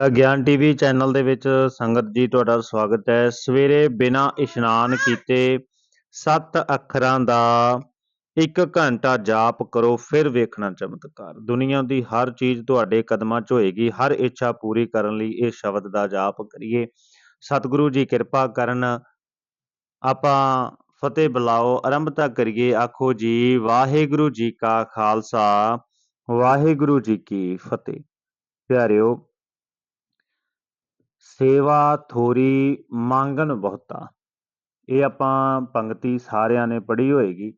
ਤਾਂ ਗਿਆਨ TV channel ਦੇ ਵਿੱਚ ਸੰਗਤ ਜੀ, ਤੁਹਾਡਾ ਸਵਾਗਤ ਹੈ। ਸਵੇਰੇ ਬਿਨਾਂ ਇਸ਼ਨਾਨ ਕੀਤੇ ਸੱਤ ਅੱਖਰਾਂ ਦਾ ਇੱਕ ਘੰਟਾ ਜਾਪ ਕਰੋ, ਫਿਰ ਵੇਖਣਾ ਚਮਤਕਾਰ। ਦੁਨੀਆ ਦੀ ਹਰ ਚੀਜ਼ ਤੁਹਾਡੇ ਕਦਮਾਂ 'ਚ ਹੋਏਗੀ, ਹਰ ਇੱਛਾ ਪੂਰੀ ਕਰਨ ਲਈ ਇਹ ਸ਼ਬਦ ਦਾ ਜਾਪ ਕਰੀਏ। ਸਤਿਗੁਰੂ ਜੀ, ਕਿਰਪਾ ਕਰਨ, ਆਪਾਂ ਫਤਿਹ ਬੁਲਾਓ ਆਰੰਭਤਾ ਕਰੀਏ, ਆਖੋ ਜੀ, ਵਾਹਿਗੁਰੂ ਜੀ ਕਾ ਖਾਲਸਾ, ਵਾਹਿਗੁਰੂ ਜੀ ਕੀ ਫਤਿਹ। ਪਿਆਰਿਓ ਸੇਵਾ ਥੋਰੀ ਮੰਗਨ ਬਹੁਤਾ। ਇਹ ਆਪਾਂ ਪੰਕਤੀ ਸਾਰਿਆਂ ਨੇ ਪੜ੍ਹੀ ਹੋਏਗੀ।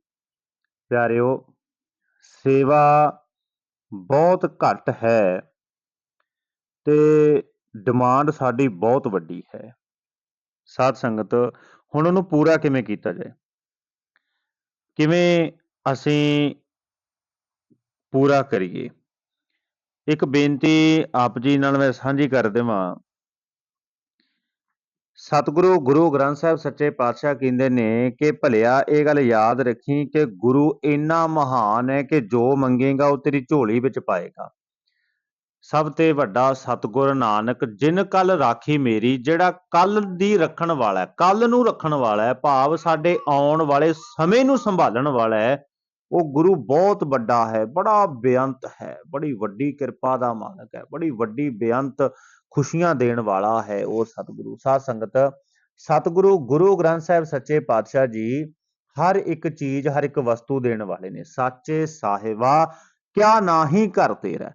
ਪਿਆਰਿਓ, ਸੇਵਾ ਬਹੁਤ ਘੱਟ ਹੈ ਤੇ ਡਿਮਾਂਡ ਸਾਡੀ ਬਹੁਤ ਵੱਡੀ ਹੈ। ਸਾਧ ਸੰਗਤ, ਹੁਣ ਉਹਨੂੰ ਪੂਰਾ ਕਿਵੇਂ ਕੀਤਾ ਜਾਏ? ਕਿਵੇਂ ਅਸੀਂ ਪੂਰਾ ਕਰੀਏ? ਇੱਕ ਬੇਨਤੀ ਆਪ ਜੀ ਨਾਲ ਮੈਂ ਸਾਂਝੀ ਕਰ ਦੇਵਾਂ। ਸਤਿਗੁਰੂ ਗੁਰੂ ਗ੍ਰੰਥ ਸਾਹਿਬ ਸੱਚੇ ਪਾਤਸ਼ਾਹ ਕਹਿੰਦੇ ਨੇ ਕਿ ਭਲਿਆ ਇਹ ਗੱਲ ਯਾਦ ਰੱਖੀ ਕਿ ਗੁਰੂ ਇੰਨਾ ਮਹਾਨ ਹੈ ਕਿ ਜੋ ਮੰਗੇਗਾ ਉਹ ਤੇਰੀ ਝੋਲੀ ਵਿੱਚ ਪਾਏਗਾ। ਸਭ ਤੇ ਵੱਡਾ ਸਤਿਗੁਰ ਨਾਨਕ ਜਿਨ ਕੱਲ ਰਾਖੀ ਮੇਰੀ, ਜਿਹੜਾ ਕੱਲ ਦੀ ਰੱਖਣ ਵਾਲਾ ਹੈ, ਕੱਲ ਨੂੰ ਰੱਖਣ ਵਾਲਾ ਹੈ, ਭਾਵ ਸਾਡੇ ਆਉਣ ਵਾਲੇ ਸਮੇਂ ਨੂੰ ਸੰਭਾਲਣ ਵਾਲਾ ਹੈ, ਉਹ ਗੁਰੂ ਬਹੁਤ ਵੱਡਾ ਹੈ, ਬੜਾ ਬੇਅੰਤ ਹੈ, ਬੜੀ ਵੱਡੀ ਕਿਰਪਾ ਦਾ ਮਾਲਕ ਹੈ, ਬੜੀ ਵੱਡੀ ਬੇਅੰਤ ਖੁਸ਼ੀਆਂ ਦੇਣ ਵਾਲਾ ਹੈ ਉਹ ਸਤਿਗੁਰੂ। ਸਾਧ ਸੰਗਤ, ਸਤਿਗੁਰੂ ਗੁਰੂ ਗ੍ਰੰਥ ਸਾਹਿਬ ਸੱਚੇ ਪਾਤਸ਼ਾਹ ਜੀ ਹਰ ਇੱਕ ਚੀਜ਼, ਹਰ ਇੱਕ ਵਸਤੂ ਦੇਣ ਵਾਲੇ ਨੇ। ਸਾਚੇ ਸਾਹਿਬਾ, ਕਿਆ ਨਾਹੀ ਘਰ ਤੇਰਾ।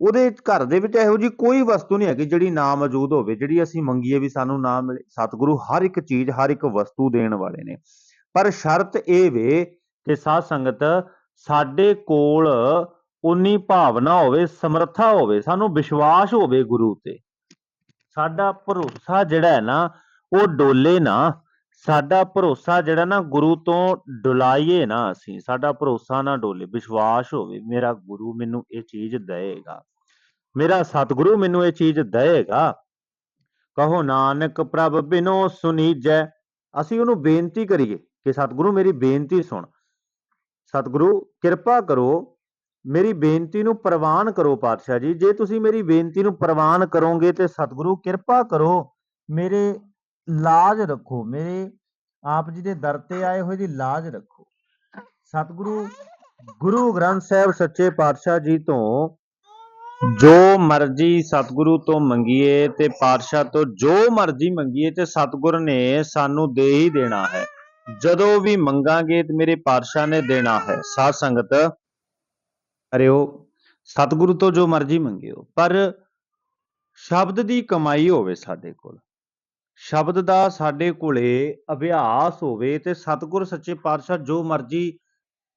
ਉਹਦੇ ਘਰ ਦੇ ਵਿੱਚ ਇਹੋ ਜੀ ਕੋਈ ਵਸਤੂ ਨਹੀਂ ਹੈਗੀ ਜਿਹੜੀ ਨਾ ਮੌਜੂਦ ਹੋਵੇ, ਜਿਹੜੀ ਅਸੀਂ ਮੰਗੀਏ ਵੀ ਸਾਨੂੰ ਨਾ ਮਿਲੇ। ਸਤਿਗੁਰੂ ਹਰ ਇੱਕ ਚੀਜ਼, ਹਰ ਇੱਕ ਵਸਤੂ ਦੇਣ ਵਾਲੇ ਨੇ। ਪਰ ਸ਼ਰਤ ਇਹ ਵੇ ਕਿ ਸਾਧ ਸੰਗਤ, ਸਾਡੇ ਕੋਲ ਉਨੀ ਭਾਵਨਾ ਹੋਵੇ, ਸਮਰੱਥਾ ਹੋਵੇ, ਸਾਨੂੰ ਵਿਸ਼ਵਾਸ ਹੋਵੇ ਗੁਰੂ ਤੇ। ਸਾਡਾ ਭਰੋਸਾ ਜਿਹੜਾ ਹੈ ਨਾ, ਉਹ ਡੋਲੇ ਨਾ। ਸਾਡਾ ਭਰੋਸਾ ਜਿਹੜਾ ਨਾ, ਗੁਰੂ ਤੋਂ ਡੁਲਾਈਏ ਨਾ ਅਸੀਂ। ਸਾਡਾ ਭਰੋਸਾ ਨਾ ਡੋਲੇ, ਵਿਸ਼ਵਾਸ ਹੋਵੇ, ਮੇਰਾ ਗੁਰੂ ਮੈਨੂੰ ਇਹ ਚੀਜ਼ ਦੇਏਗਾ ਮੇਰਾ ਸਤਿਗੁਰੂ ਮੈਨੂੰ ਇਹ ਚੀਜ਼ ਦੇਵੇਗਾ। ਕਹੋ ਨਾਨਕ ਪ੍ਰਭ ਬਿਨੋ ਸੁਨੀਜੈ। ਅਸੀਂ ਉਹਨੂੰ ਬੇਨਤੀ ਕਰੀਏ ਕਿ ਸਤਿਗੁਰੂ ਮੇਰੀ ਬੇਨਤੀ ਸੁਣ। ਸਤਿਗੁਰੂ, ਕਿਰਪਾ ਕਰੋ ਮੇਰੀ ਬੇਨਤੀ ਨੂੰ ਪ੍ਰਵਾਨ ਕਰੋ ਪਾਤਸ਼ਾਹ ਜੀ। ਜੇ ਤੁਸੀਂ ਮੇਰੀ ਬੇਨਤੀ ਨੂੰ ਪ੍ਰਵਾਨ ਕਰੋਗੇ ਤੇ ਸਤਿਗੁਰੂ ਕਿਰਪਾ ਕਰੋ, ਮੇਰੇ ਲਾਜ ਰੱਖੋ, ਮੇਰੇ ਆਪ ਜੀ ਦੇ ਦਰ ਤੇ ਆਏ ਹੋਏ ਦੀ ਲਾਜ ਰੱਖੋ। ਸਤਿਗੁਰੂ, ਗੁਰੂ ਗ੍ਰੰਥ ਸਾਹਿਬ ਸੱਚੇ ਪਾਤਸ਼ਾਹ ਜੀ ਤੋਂ ਜੋ ਮਰਜ਼ੀ ਸਤਿਗੁਰੂ ਤੋਂ ਮੰਗੀਏ ਤੇ ਪਾਤਸ਼ਾਹ ਤੋਂ ਜੋ ਮਰਜ਼ੀ ਮੰਗੀਏ ਤੇ ਸਤਿਗੁਰ ਨੇ ਸਾਨੂੰ ਦੇ ਹੀ ਦੇਣਾ ਹੈ। ਜਦੋਂ ਵੀ ਮੰਗਾਂਗੇ ਤੇ ਮੇਰੇ ਪਾਤਸ਼ਾਹ ਨੇ ਦੇਣਾ ਹੈ। ਸਾਧ ਸੰਗਤ ਅਰੇ ਅਰਿਓ ਸਤਿਗੁਰੂ ਤੋਂ ਜੋ ਮਰਜ਼ੀ ਮੰਗਿਓ ਪਰ ਸ਼ਬਦ ਦੀ ਕਮਾਈ ਹੋਵੇ ਸਾਡੇ ਕੋਲ, ਸ਼ਬਦ ਦਾ ਸਾਡੇ ਕੋਲੇ ਅਭਿਆਸ ਹੋਵੇ ਤੇ ਸਤਿਗੁਰ, ਸੱਚੇ ਪਾਤਸ਼ਾਹ ਜੋ ਮਰਜ਼ੀ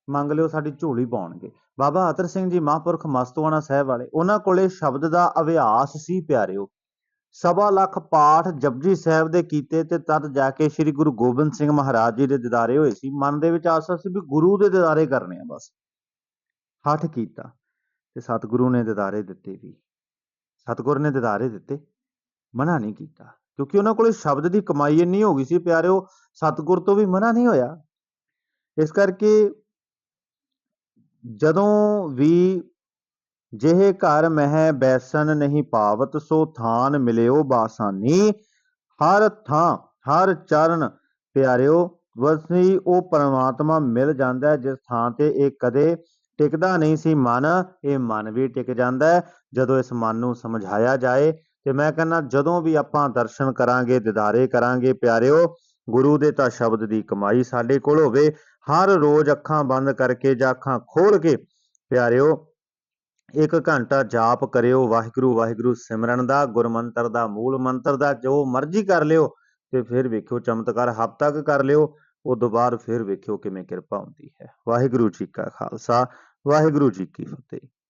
ਮੰਗ ਲਿਓ, ਸਾਡੀ ਝੋਲੀ ਪਾਉਣਗੇ। ਬਾਬਾ ਅਤਰ ਸਿੰਘ ਜੀ ਮਹਾਂਪੁਰਖ ਮਸਤਵਾਣਾ ਸਾਹਿਬ ਵਾਲੇ, ਉਹਨਾਂ ਕੋਲੇ ਸ਼ਬਦ ਦਾ ਅਭਿਆਸ ਸੀ ਪਿਆਰਿਓ। ਸਵਾ ਲੱਖ ਪਾਠ ਜਪਜੀ ਸਾਹਿਬ ਦੇ ਕੀਤੇ ਤੇ ਤਦ ਜਾ ਕੇ ਸ੍ਰੀ ਗੁਰੂ ਗੋਬਿੰਦ ਸਿੰਘ ਮਹਾਰਾਜ ਜੀ ਦੇ ਦਿਦਾਰੇ ਹੋਏ ਸੀ। ਮਨ ਦੇ ਵਿੱਚ ਆਸਾ ਸੀ ਵੀ ਗੁਰੂ ਦੇ ਦਿਦਾਰੇ ਕਰਨੇ ਆ ਬਸ। ਹੱਥ ਕੀਤਾ ਤੇ ਸਤਿਗੁਰੂ ਨੇ ਦਿਦਾਰੇ ਦਿੱਤੇ ਵੀ। ਸਤਿਗੁਰ ਨੇ ਦਿਦਾਰੇ ਦਿੱਤੇ, ਮਨਾ ਨਹੀਂ ਕੀਤਾ। ਕਿਉਂਕਿ ਉਹਨਾਂ ਕੋਲੇ ਸ਼ਬਦ ਦੀ ਕਮਾਈ ਇੰਨੀ ਹੋ ਗਈ ਸੀ ਪਿਆਰਿਓ, ਸਤਿਗੁਰ ਤੋਂ ਵੀ ਮਨਾ ਨਹੀਂ ਹੋਇਆ। ਇਸ ਕਰਕੇ ਜਦੋਂ ਵੀ ਜਿਹੇ ਘਰ ਮਹਿ ਬੈਸਨ ਨਹੀਂ ਪਾਵਤ, ਸੋ ਥਾਨ ਮਿਲਿਓ ਬਾਸਾਨੀ। ਹਰ ਥਾਂ, ਹਰ ਚਰਨ ਪਿਆਰਿਓ, ਵਸੀ ਉਹ ਪਰਮਾਤਮਾ ਮਿਲ ਜਾਂਦਾ ਜਿਸ ਥਾਂ ਤੇ ਇਹ ਕਦੇ ਟਿਕਦਾ ਨਹੀਂ ਸੀ ਮਨ, ਇਹ ਮਨ ਵੀ ਟਿਕ ਜਾਂਦਾ ਜਦੋਂ ਇਸ ਮਨ ਨੂੰ ਸਮਝਾਇਆ ਜਾਏ ਤੇ ਮੈਂ ਕਹਿੰਦਾ, ਜਦੋਂ ਵੀ ਆਪਾਂ ਦਰਸ਼ਨ ਕਰਾਂਗੇ, ਦਿਦਾਰੇ ਕਰਾਂਗੇ, ਪਿਆਰਿਓ, ਗੁਰੂ ਦੇ ਤਾਂ ਸ਼ਬਦ ਦੀ ਕਮਾਈ ਸਾਡੇ ਕੋਲ ਹੋਵੇ। ਹਰ ਰੋਜ਼ ਅੱਖਾਂ ਬੰਦ ਕਰਕੇ ਜਾਂ ਅੱਖਾਂ ਖੋਲ ਕੇ, ਪਿਆਰਿਓ, ਇੱਕ ਘੰਟਾ ਜਾਪ ਕਰਿਓ। ਵਾਹਿਗੁਰੂ ਵਾਹਿਗੁਰੂ, ਸਿਮਰਨ ਦਾ, ਗੁਰਮੰਤਰ ਦਾ, ਮੂਲ ਮੰਤਰ ਦਾ, ਜੋ ਮਰਜ਼ੀ ਕਰ ਲਿਓ ਤੇ ਫਿਰ ਵੇਖਿਓ, ਚਮਤਕਾਰ ਹਫ਼ਤਾ ਤੱਕ ਕਰ ਲਿਓ। ਉਹ ਤੋਂ ਬਾਅਦ ਫਿਰ ਵੇਖਿਓ ਕਿਵੇਂ ਕਿਰਪਾ ਹੁੰਦੀ ਹੈ। ਵਾਹਿਗੁਰੂ ਜੀ ਕਾ ਖਾਲਸਾ। ਵਾਹਿਗੁਰੂ ਜੀ ਕੀ ਫਤਿਹ